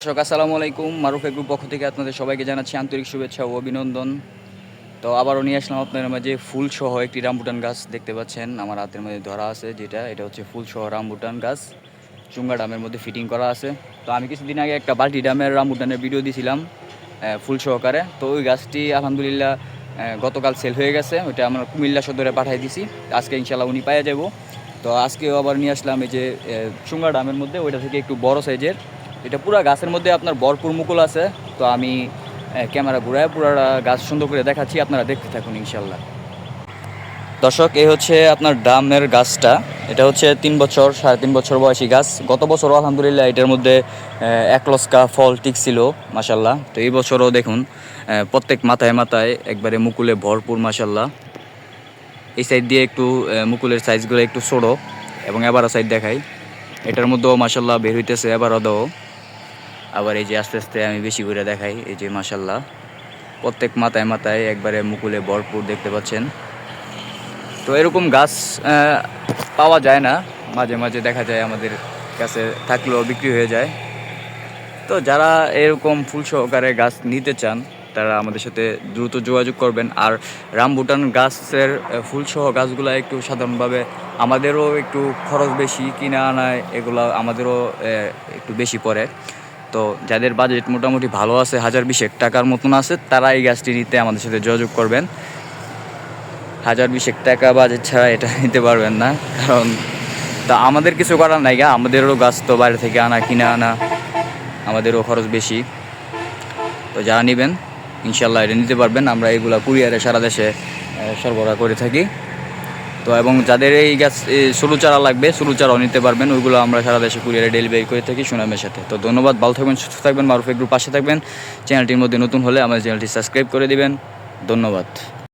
দর্শক, আসসালামু আলাইকুম। মারুফ গ্রুপ পক্ষ থেকে আপনাদের সবাইকে জানাচ্ছি আন্তরিক শুভেচ্ছা ও অভিনন্দন। তো আবারও নিয়ে আসলাম আপনাদের মাঝে ফুল সহ একটি রামবুটান গাছ দেখতে পাচ্ছেন। আমার হাতের মধ্যে ধরা আছে যেটা, এটা হচ্ছে ফুল সহ রামবুটান গাছ। চুঙ্গা ডামের মধ্যে ফিটিং করা আছে। তো আমি কিছুদিন আগে একটা বাল্টি ডামের রামবুটানের ভিডিও দিয়েছিলাম ফুল সহকারে। তো ওই গাছটি, আলহামদুলিল্লাহ গতকাল সেল হয়ে গেছে। ওইটা আমরা কুমিল্লা সদরে পাঠিয়ে দিছি। আজকে ইনশাল্লাহ উনি পাওয়া যাব তো আজকেও আবার নিয়ে আসলাম এই যে চুঙ্গা ডামের মধ্যে, ওইটা থেকে একটু বড় সাইজের এটা পুরা গাছের মধ্যে আপনার ভরপুর মুকুল আছে। তো আমি ক্যামেরা ঘুরায় পুরা গাছ সুন্দর করে দেখাচ্ছি, আপনারা দেখতে থাকুন ইনশাল্লাহ দর্শক, এই হচ্ছে আপনার ডামের গাছটা। এটা হচ্ছে তিন বছর, সাড়ে তিন বছর বয়সী গাছ। গত বছরও আলহামদুলিল্লাহ এটার মধ্যে এক লস্কা ফল টিকছিল মাসাল্লাহ তো এই বছরও দেখুন প্রত্যেক মাথায় মাথায় একবারে মুকুলে ভরপুর মাসাল্লাহ এই সাইড দিয়ে একটু মুকুলের সাইজগুলো একটু ছোটো এবং এবারও সাইড দেখাই। এটার মধ্যেও মাসাল্লাহ বের হইতেছে, এবারও দাও। আবার এই যে আস্তে আস্তে আমি বেশি করে দেখাই, এই যে মাসাল্লাহ প্রত্যেক মাথায় মাথায় একবারে মুকুলে ভরপুর দেখতে পাচ্ছেন। তো এরকম গাছ পাওয়া যায় না। মাঝে মাঝে দেখা যায় আমাদের কাছে থাকলেও বিক্রি হয়ে যায়। তো যারা এরকম ফুল সহকারে গাছ নিতে চান, তারা আমাদের সাথে দ্রুত যোগাযোগ করবেন। আর রামবুটান গাছের ফুলসহ গাছগুলো একটু সাধারণভাবে আমাদেরও একটু খরচ বেশি, কিনা আনায় এগুলো আমাদেরও একটু বেশি পড়ে। তো যাদের বাজেট মোটামুটি ভালো আছে, হাজার বিশেক টাকার মতন আছে তারা এই গাছটি নিতে আমাদের সাথে যোগাযোগ করবেন। হাজার বিশেক টাকা বাজেট ছাড়া এটা নিতে পারবেন না, কারণ তা আমাদের কিছু করার নাই গা, আমাদেরও গাছ তো বাইরে থেকে আনা, কিনে আনা, আমাদেরও খরচ বেশি। তো যারা নেবেন ইনশাল্লাহ এটা নিতে পারবেন, আমরা এগুলা কুরিয়ারে সারা দেশে সরবরাহ করে থাকি। তো এবং যাদের এই গাছ সরু চারা লাগবে, সরু চারাও নিতে পারবেন। ওইগুলো আমরা সারা দেশে কুরিয়ারে ডেলিভারি করে থাকি সুনামের সাথে। তো ধন্যবাদ, ভালো থাকবেন, সুস্থ থাকবেন, মারুফ গ্রুপ পাশে থাকবেন। চ্যানেলটির মধ্যে নতুন হলে আমাদের চ্যানেলটি সাবস্ক্রাইব করে দিবেন। ধন্যবাদ।